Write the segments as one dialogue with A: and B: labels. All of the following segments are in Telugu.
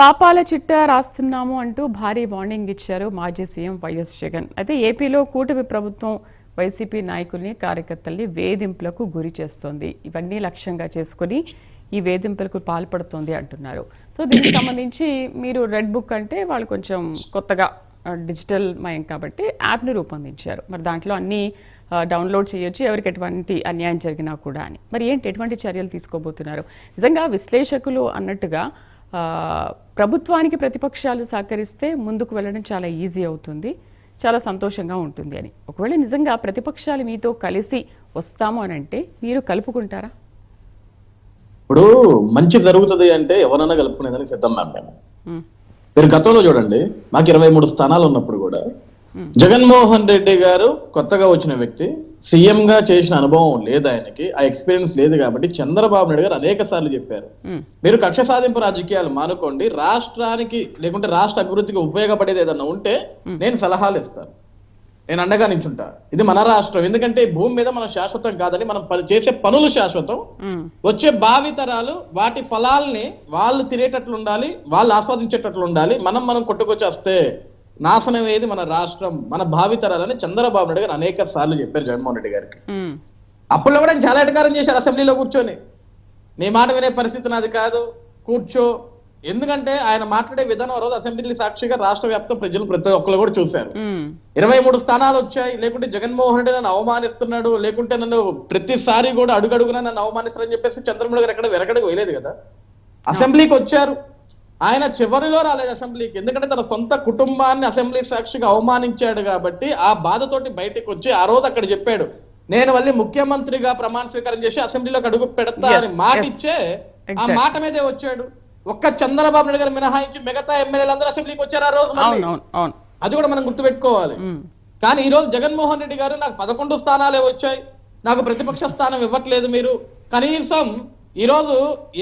A: పాపాల చిట్టా రాస్తున్నాము అంటూ భారీ వార్నింగ్ ఇచ్చారు మాజీ సీఎం వైఎస్ జగన్. అయితే ఏపీలో కూటమి ప్రభుత్వం వైసీపీ నాయకుల్ని కార్యకర్తల్ని వేధింపులకు గురి చేస్తోంది. ఇవన్నీ లక్ష్యంగా చేసుకుని ఈ వేధింపులకు పాల్పడుతోంది అంటున్నారు. సో దీనికి సంబంధించి మీరు రెడ్ బుక్ అంటే వాళ్ళు కొంచెం కొత్తగా డిజిటల్ మయం కాబట్టి యాప్ని రూపొందించారు. మరి దాంట్లో అన్నీ డౌన్లోడ్ చేయొచ్చు ఎవరికి ఎటువంటి అన్యాయం జరిగినా కూడా అని. మరి ఏంటి ఎటువంటి చర్యలు తీసుకోబోతున్నారు? నిజంగా విశ్లేషకులు అన్నట్టుగా ప్రభుత్వానికి ప్రతిపక్షాలు సహకరిస్తే ముందుకు వెళ్ళడం చాలా ఈజీ అవుతుంది చాలా సంతోషంగా ఉంటుంది అని. ఒకవేళ నిజంగా ప్రతిపక్షాలు మీతో కలిసి వస్తాము అని అంటే మీరు కలుపుకుంటారా?
B: ఇప్పుడు మంచి జరుగుతుంది అంటే ఎవరన్నా కలుపుకునేదానికి సిద్ధం మ్యామ్ మ్మ్. మీరు గతంలో చూడండి మాకు ఇరవై మూడు స్థానాలు ఉన్నప్పుడు కూడా జగన్మోహన్ రెడ్డి గారు కొత్తగా వచ్చిన వ్యక్తి సీఎం గా చేసిన అనుభవం లేదు ఆయనకి ఆ ఎక్స్పీరియన్స్ లేదు కాబట్టి చంద్రబాబు నాయుడు గారు అనేక సార్లు చెప్పారు. మీరు కక్ష సాధింపు రాజకీయాలు మానుకోండి రాష్ట్రానికి లేకుంటే రాష్ట్ర అభివృద్ధికి ఉపయోగపడేది ఏదన్నా ఉంటే నేను సలహాలు ఇస్తాను. నేను అండగా నించుంటా. ఇది మన రాష్ట్రం. ఎందుకంటే భూమి మీద మనం శాశ్వతం కాదని మనం చేసే పనులు శాశ్వతం. వచ్చే భావితరాలు వాటి ఫలాల్ని వాళ్ళు తినేటట్లు ఉండాలి వాళ్ళు ఆస్వాదించేటట్లు ఉండాలి. మనం మనం కొట్టుకొచ్చేస్తే నాశనం ఏది? మన రాష్ట్రం మన భావితరాలని చంద్రబాబు నాయుడు గారు అనేక సార్లు చెప్పారు జగన్మోహన్ రెడ్డి గారికి. అప్పుడు కూడా చాలా ఎటకారం చేశారు అసెంబ్లీలో కూర్చొని. నీ మాట వినే పరిస్థితి నాది కాదు. కూర్చో. ఎందుకంటే ఆయన మాట్లాడే విధానం రోజు అసెంబ్లీ సాక్షిగా రాష్ట్ర వ్యాప్తం ప్రజలు ప్రతి ఒక్కరు కూడా చూశారు. ఇరవై మూడు స్థానాలు వచ్చాయి. లేకుంటే జగన్మోహన్ రెడ్డి నన్ను అవమానిస్తున్నాడు. లేకుంటే నన్ను ప్రతిసారి కూడా అడుగడుగునా నన్ను అవమానిస్తారని చెప్పేసి చంద్రబాబు గారు ఎక్కడ వెనకడకు వేయలేదు కదా. అసెంబ్లీకి వచ్చారు. ఆయన చివరిలో రాలేదు అసెంబ్లీకి. ఎందుకంటే తన సొంత కుటుంబాన్ని అసెంబ్లీ సాక్షిగా అవమానించాడు కాబట్టి ఆ బాధతోటి బయటికి వచ్చి ఆ రోజు అక్కడ చెప్పాడు. నేను మళ్ళీ ముఖ్యమంత్రిగా ప్రమాణ స్వీకారం చేసి అసెంబ్లీలోకి అడుగు పెడతా అని మాట. ఇచ్చే ఆ. మాట మీదే వచ్చాడు. ఒక్క చంద్రబాబు నాయుడు గారు మినహాయించి మిగతా ఎమ్మెల్యేలు అందరూ అసెంబ్లీకి వచ్చారు ఆ రోజు అది కూడా మనం గుర్తుపెట్టుకోవాలి. కానీ ఈ రోజు జగన్మోహన్ రెడ్డి గారు నాకు పదకొండు స్థానాలే వచ్చాయి. నాకు ప్రతిపక్ష స్థానం ఇవ్వట్లేదు మీరు. కనీసం ఈ రోజు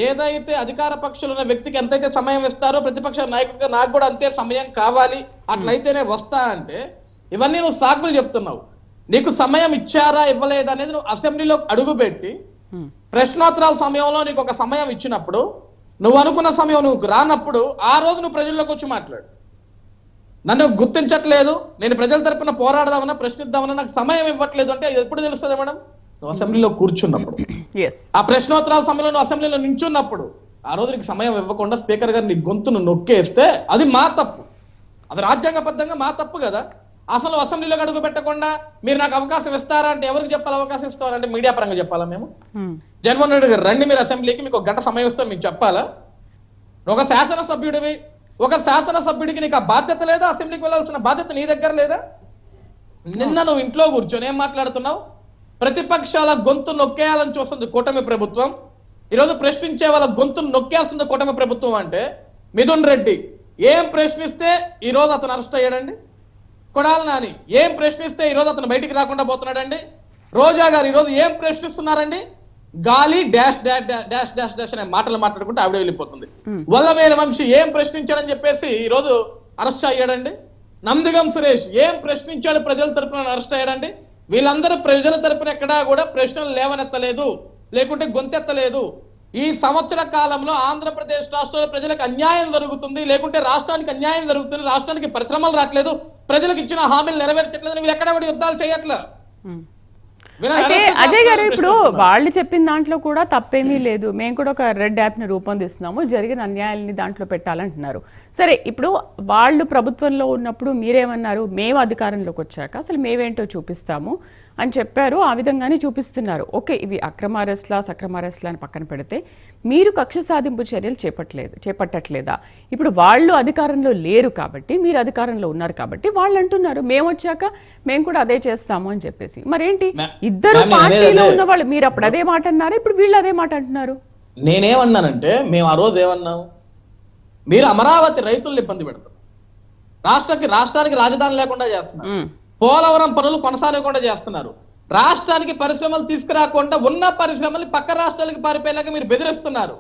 B: ఏదైతే అధికార పక్షులు ఉన్న వ్యక్తికి ఎంతైతే సమయం ఇస్తారో ప్రతిపక్ష నాయకుడిగా నాకు కూడా అంతే సమయం కావాలి. అట్లయితేనే వస్తా అంటే ఇవన్నీ నువ్వు సాకులు చెప్తున్నావు. నీకు సమయం ఇచ్చారా ఇవ్వలేదా అనేది నువ్వు అసెంబ్లీలో అడుగుపెట్టి. ప్రశ్నోత్తరాల సమయంలో నీకు ఒక సమయం ఇచ్చినప్పుడు నువ్వు అనుకున్న సమయం నువ్వు రానప్పుడు ఆ రోజు నువ్వు ప్రజల్లోకి వచ్చి మాట్లాడు. నన్ను గుర్తించట్లేదు నేను ప్రజల తరపున పోరాడదామన్నా ప్రశ్నిద్దామన్నా నాకు సమయం ఇవ్వట్లేదు అంటే ఎప్పుడు తెలుస్తుంది మేడం? నువ్వు అసెంబ్లీలో కూర్చున్నప్పుడు. ఆ ప్రశ్నోత్తరాల సమయంలో నువ్వు అసెంబ్లీలో నించున్నప్పుడు ఆ రోజు నీకు సమయం ఇవ్వకుండా స్పీకర్ గారు నీ గొంతును నొక్కేస్తే అది మా తప్పు. అది రాజ్యాంగబద్ధంగా మా తప్పు కదా. అసలు అసెంబ్లీలోకి అడుగు పెట్టకుండా మీరు నాకు అవకాశం ఇస్తారా అంటే ఎవరికి చెప్పాలి అవకాశం ఇస్తారంటే మీడియా పరంగా చెప్పాలా మేము?
A: మ్మ్.
B: జగన్మోహన్ రెడ్డి గారు రండి మీరు అసెంబ్లీకి మీకు ఒక గంట సమయం ఇస్తాం మీకు చెప్పాలా? ఒక శాసనసభ్యుడివి ఒక శాసనసభ్యుడికి నీకు ఆ బాధ్యత లేదా? అసెంబ్లీకి వెళ్ళాల్సిన బాధ్యత నీ దగ్గర లేదా? నిన్న నువ్వు ఇంట్లో కూర్చొని ఏం మాట్లాడుతున్నావు? ప్రతిపక్షాల గొంతు నొక్కేయాలని చూస్తుంది కూటమి ప్రభుత్వం. ఈరోజు ప్రశ్నించే వాళ్ళ గొంతును నొక్కేస్తుంది కూటమి ప్రభుత్వం అంటే మిథున్ రెడ్డి. ఏం ప్రశ్నిస్తే ఈ రోజు అతను అరెస్ట్ అయ్యాడండి? కొడాలి నాని ఏం ప్రశ్నిస్తే ఈ రోజు అతను బయటికి రాకుండా పోతున్నాడండి? రోజా గారు ఈ రోజు ఏం ప్రశ్నిస్తున్నారండి? గాలి dash dash dash dash dash అనే మాటలు మాట్లాడుకుంటే ఆవిడ వెళ్ళిపోతుంది. వల్లవేల వంశీ ఏం ప్రశ్నించాడని చెప్పేసి ఈ రోజు అరెస్ట్ అయ్యాడండి? నందిగం సురేష్ ఏం ప్రశ్నించాడు ప్రజల తరపున అరెస్ట్ అయ్యాడండి? వీళ్ళందరూ ప్రజల తరపున ఎక్కడా కూడా ప్రశ్నలు లేవనెత్తలేదు లేకుంటే గొంతెత్తలేదు. ఈ సంవత్సర కాలంలో ఆంధ్రప్రదేశ్ రాష్ట్రంలో ప్రజలకు అన్యాయం జరుగుతుంది లేకుంటే రాష్ట్రానికి అన్యాయం జరుగుతుంది రాష్ట్రానికి పరిశ్రమలు రావట్లేదు ప్రజలకు ఇచ్చిన హామీలు నెరవేర్చట్లేదు వీళ్ళు ఎక్కడా కూడా యుద్ధాలు చేయట్లేదు
A: అయితే అజయ్ గారు ఇప్పుడు. వాళ్ళు చెప్పిన దాంట్లో కూడా తప్పేమీ లేదు. మేము కూడా ఒక రెడ్ యాప్ని రూపొందిస్తున్నాము. జరిగిన అన్యాయాలని దాంట్లో పెట్టాలంటున్నారు. సరే ఇప్పుడు వాళ్ళు ప్రభుత్వంలో ఉన్నప్పుడు మీరేమన్నారు? మేము అధికారంలోకి వచ్చాక అసలు మేమేంటో చూపిస్తాము. అని చెప్పారు. ఆ విధంగానే చూపిస్తున్నారు. ఓకే ఇవి అక్రమ అరెస్ట్లా సక్రమ అరెస్ట్లా అని పక్కన పెడితే మీరు కక్ష సాధింపు చర్యలు చేపట్టలేదు చేపట్టట్లేదా? ఇప్పుడు వాళ్ళు అధికారంలో లేరు కాబట్టి మీరు అధికారంలో ఉన్నారు కాబట్టి వాళ్ళు అంటున్నారు మేము వచ్చాక మేము కూడా అదే చేస్తాము అని చెప్పేసి. మరేంటి? ఇద్దరు పార్టీలో. ఉన్న వాళ్ళు మీరు అప్పుడు అదే మాట అన్నారు? ఇప్పుడు వీళ్ళు అదే మాట అంటున్నారు.
B: నేనేమన్నానంటే మేము ఆ రోజు ఏమన్నాం? మీరు అమరావతి రైతులను ఇబ్బంది పెడతారు. రాష్ట్రానికి రాష్ట్రానికి రాజధాని లేకుండా చేస్తున్నారు. పోలవరం పనులు కొనసాగకుండా చేస్తున్నారు. రాష్ట్రానికి పరిశ్రమలు తీసుకురాకుండా ఉన్న పరిశ్రమలు పక్క రాష్ట్రాలకు పారిపోయేలాగా మీరు బెదిరిస్తున్నారు.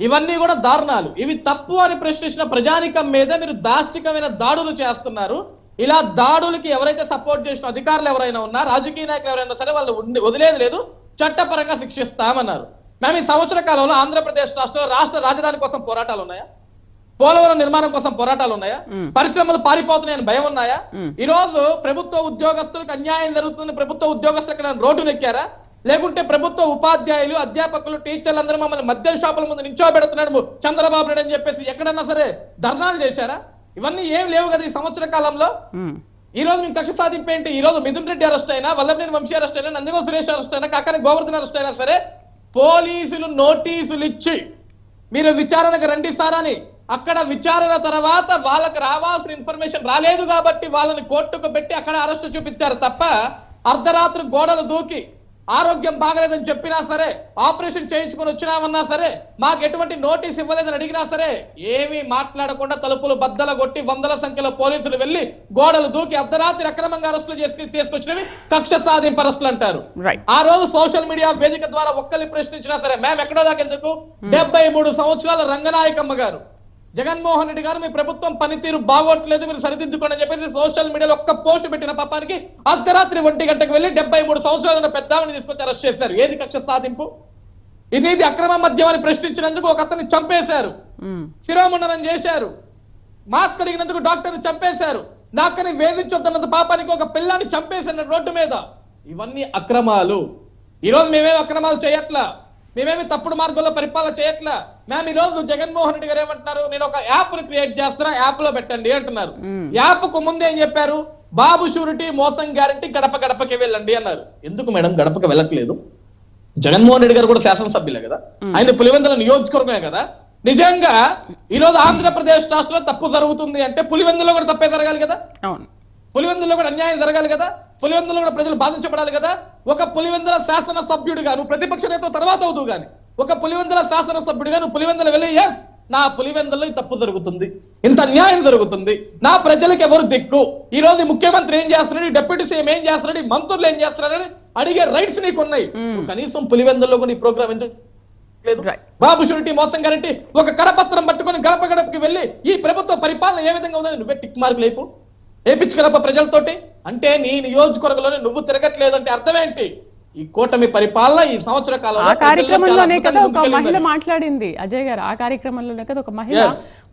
B: ఇవన్నీ కూడా దారుణాలు. ఇవి తప్పు అని ప్రశ్నించిన ప్రజానికం మీద మీరు దాష్టికమైన దాడులు చేస్తున్నారు. ఇలా దాడులకి ఎవరైతే సపోర్ట్ చేసిన అధికారులు ఎవరైనా ఉన్నా రాజకీయ నాయకులు ఎవరైనా సరే వాళ్ళు ఉండి- వదిలేది లేదు చట్టపరంగా శిక్షిస్తామన్నారు. మేము ఈ సంవత్సర కాలంలో ఆంధ్రప్రదేశ్ రాష్ట్రంలో రాష్ట్ర రాజధాని కోసం పోరాటాలు ఉన్నాయా? పోలవరం నిర్మాణం కోసం పోరాటాలు ఉన్నాయా? పరిశ్రమలు పారిపోతున్నాయని భయం ఉన్నాయా? ఈ రోజు ప్రభుత్వ ఉద్యోగస్తులకు అన్యాయం జరుగుతుంది. ప్రభుత్వ ఉద్యోగస్తులు ఇక్కడ రోడ్డు నెక్కారా? లేకుంటే ప్రభుత్వ ఉపాధ్యాయులు అధ్యాపకులు టీచర్లు అందరూ మమ్మల్ని మద్యం షాపుల ముందు నించోబెడుతున్నాడు చంద్రబాబు నాయుడు అని చెప్పేసి ఎక్కడన్నా సరే ధర్నాలు చేశారా? ఇవన్నీ ఏం లేవు కదా ఈ సంవత్సర కాలంలో? ఈ రోజు మీకు కక్ష సాధింపు ఏంటి ఈ రోజు మిథున్ రెడ్డి అరెస్ట్ అయినా వల్లభనేని వంశీ అరెస్ట్ అయినా నందిగో సురేష్ అరెస్ట్ అయినా కాకని గోవర్ధన్ అరెస్ట్ అయినా సరే పోలీసులు నోటీసులు ఇచ్చి మీరు విచారణకు రండి సార్ అని అక్కడ విచారణ తర్వాత వాళ్ళకి రావాల్సిన ఇన్ఫర్మేషన్ రాలేదు కాబట్టి వాళ్ళని కోర్టుకు పెట్టి అక్కడ అరెస్ట్ చూపించారు తప్ప అర్ధరాత్రి గోడలు దూకి ఆరోగ్యం బాగలేదని చెప్పినా సరే ఆపరేషన్ చేయించుకొని వచ్చినామన్నా సరే మాకు ఎటువంటి నోటీస్ ఇవ్వలేదని అడిగినా సరే ఏమీ మాట్లాడకుండా తలుపులు బద్దల కొట్టి వందల సంఖ్యలో పోలీసులు వెళ్ళి గోడలు దూకి అర్ధరాత్రి అక్రమంగా అరెస్టులు చేసుకుని తీసుకొచ్చినవి కక్ష సాధింపు అరెస్టులు అంటారు. ఆ రోజు సోషల్ మీడియా వేదిక ద్వారా ఒక్కరిని ప్రశ్నించినా సరే మేము ఎక్కడో దాకా ఎందుకు? డెబ్బై మూడు సంవత్సరాల రంగనాయకమ్మ గారు. జగన్మోహన్ రెడ్డి గారు మీ ప్రభుత్వం పనితీరు బాగోట్లేదు మీరు సరిదిద్దుకోండి అని చెప్పేసి సోషల్ మీడియాలో ఒక్క పోస్ట్ పెట్టిన పాపానికి అర్ధరాత్రి ఒంటి గంటకు వెళ్ళి డెబ్బై మూడు సంవత్సరాలు పెద్దామని తీసుకొచ్చి అరెస్ట్ చేశారు. ఏది కక్ష సాధింపు? ఇది అక్రమ మద్యం అని ప్రశ్నించినందుకు ఒక అతన్ని చంపేశారు. శిరోముండనం చేశారు. మాస్క్ అడిగినందుకు డాక్టర్ని చంపేశారు. నాకని వేధించొద్దన్నంత పాపానికి ఒక పిల్లాన్ని చంపేసిన రోడ్డు మీద. ఇవన్నీ అక్రమాలు. ఈరోజు మేమేమి అక్రమాలు చేయట్లా? మేమేమి తప్పుడు మార్గంలో పరిపాలన చేయట్లా? మేము ఈ రోజు జగన్మోహన్ రెడ్డి గారు ఏమంటున్నారు? నేను ఒక యాప్ని క్రియేట్ చేస్తున్నా యాప్లో పెట్టండి అంటున్నారు. యాప్కు ముందు ఏం చెప్పారు? బాబు షూరిటీ మోసం గ్యారంటీ గడప గడపకి వెళ్ళండి అన్నారు. ఎందుకు మేడం? గడపకి వెళ్ళట్లేదు. జగన్మోహన్ రెడ్డి గారు కూడా శాసనసభ్యులే కదా? ఆయన పులివెందుల నియోజకవర్గమే కదా? నిజంగా ఈ రోజు ఆంధ్రప్రదేశ్ రాష్ట్రంలో తప్పు జరుగుతుంది అంటే పులివెందులో కూడా తప్పే జరగాలి కదా? పులివెందులో కూడా అన్యాయం జరగాలి కదా? పులివెందులో కూడా ప్రజలు బాధించబడాలి కదా? ఒక పులివెందుల శాసన సభ్యుడిగా నువ్వు ప్రతిపక్ష నేత తర్వాత అవుతూ గాని. ఒక పులివెందుల శాసన సభ్యుడిగా నువ్వు పులివెందుల వెళ్ళి ఎస్ నా పులివెందులో ఈ తప్పు జరుగుతుంది. ఇంత అన్యాయం జరుగుతుంది. నా ప్రజలకు ఎవరు దిక్కు? ఈ రోజు ముఖ్యమంత్రి ఏం చేస్తున్నాడు? డిప్యూటీ సీఎం ఏం చేస్తున్నాడు? మంత్రులు ఏం చేస్తున్నారని అడిగే రైట్స్ నీకు ఉన్నాయి కనీసం పులివెందుల్లో కూడా ఈ ప్రోగ్రామ్ ఎందుకు లేదు. బాబు షూరిటీ మోసం గ్యారంటీ ఒక కరపత్రం పట్టుకొని గడప గడపకి వెళ్ళి ఈ ప్రభుత్వ పరిపాలన ఏ విధంగా ఉందని నువ్వే టిక్ మార్క్ లేపు. ఏపించు గడప ప్రజలతోటి? అంటే నీ నియోజకవర్గంలోనే నువ్వు తిరగట్లేదు అంటే అర్థమేంటి ఈ కూటమి పరిపాలన ఈ సంవత్సర
A: ఆ
B: కాలంలో చాలా
A: కార్యక్రమంలోనే కదా ఒక మహిళ. మాట్లాడింది అజయ్ గారు ఆ కార్యక్రమంలోనే కదా ఒక మహిళ.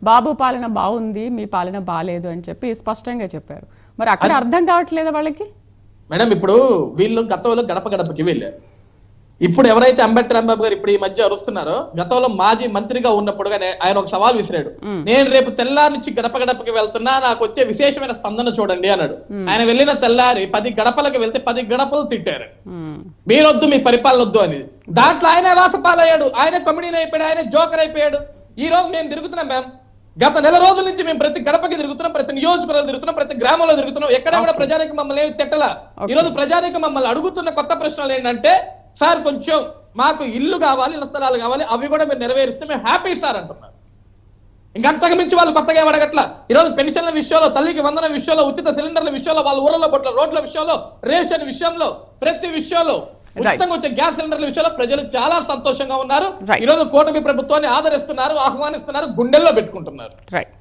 A: బాబు పాలన బాగుంది మీ పాలన బాగాలేదు అని చెప్పి స్పష్టంగా చెప్పారు మరి అక్కడ అర్థం కావట్లేదా వాళ్ళకి
B: మేడం ఇప్పుడు వీళ్ళు గతంలో గడప గడపకి వెళ్ళారు ఇప్పుడు ఎవరైతే అంబేద్కర్ రాంబాబు గారు ఇప్పుడు ఈ మధ్య అరుస్తున్నారో గతంలో మాజీ మంత్రిగా ఉన్నప్పుడు ఆయన ఒక సవాల్ విసిరాడు. నేను రేపు తెల్లారి నుంచి గడప గడపకి వెళ్తున్నా నాకు వచ్చే విశేషమైన స్పందన చూడండి అన్నాడు. ఆయన వెళ్ళిన తెల్లారి పది గడపలకు వెళ్తే పది గడపలు తిట్టారు. మీరొద్దు మీ పరిపాలన వద్దు అనేది దాంట్లో ఆయనే వాసపాలయ్యాడు ఆయన కమిడీని అయిపోయాడు ఆయన జోకర్ అయిపోయాడు. ఈ రోజు మేము తిరుగుతున్నాం మ్యామ్. గత నెల రోజుల నుంచి మేము ప్రతి గడపకి తిరుగుతున్నాం ప్రతి నియోజకవర్గంలో తిరుగుతున్నాం ప్రతి గ్రామంలో తిరుగుతున్నాం. ఎక్కడ కూడా ప్రజానికి మమ్మల్ని ఏమి తిట్టలా? ఈ రోజు ప్రజానికి మమ్మల్ని అడుగుతున్న కొత్త ప్రశ్నలు ఏంటంటే సార్ కొంచెం మాకు ఇల్లు కావాలి ఇళ్ళ స్థలాలు కావాలి అవి కూడా మీరు నెరవేరిస్తే మేము హ్యాపీ సార్ అంటున్నారు. ఇంకంతకు మించి వాళ్ళు కొత్తగా అడగట్ల? ఈ రోజు పెన్షన్ల విషయంలో తల్లికి వందన విషయంలో ఉచిత సిలిండర్ల విషయంలో వాళ్ళ ఊళ్ళలో పట్ల రోడ్ల విషయంలో రేషన్ విషయంలో ప్రతి విషయంలో ఉచితంగా వచ్చే గ్యాస్ సిలిండర్ల విషయంలో ప్రజలు చాలా సంతోషంగా ఉన్నారు.
A: Right.
B: ఈ రోజు కూటమి ప్రభుత్వాన్ని ఆదరిస్తున్నారు ఆహ్వానిస్తున్నారు గుండెల్లో పెట్టుకుంటున్నారు.
A: రైట్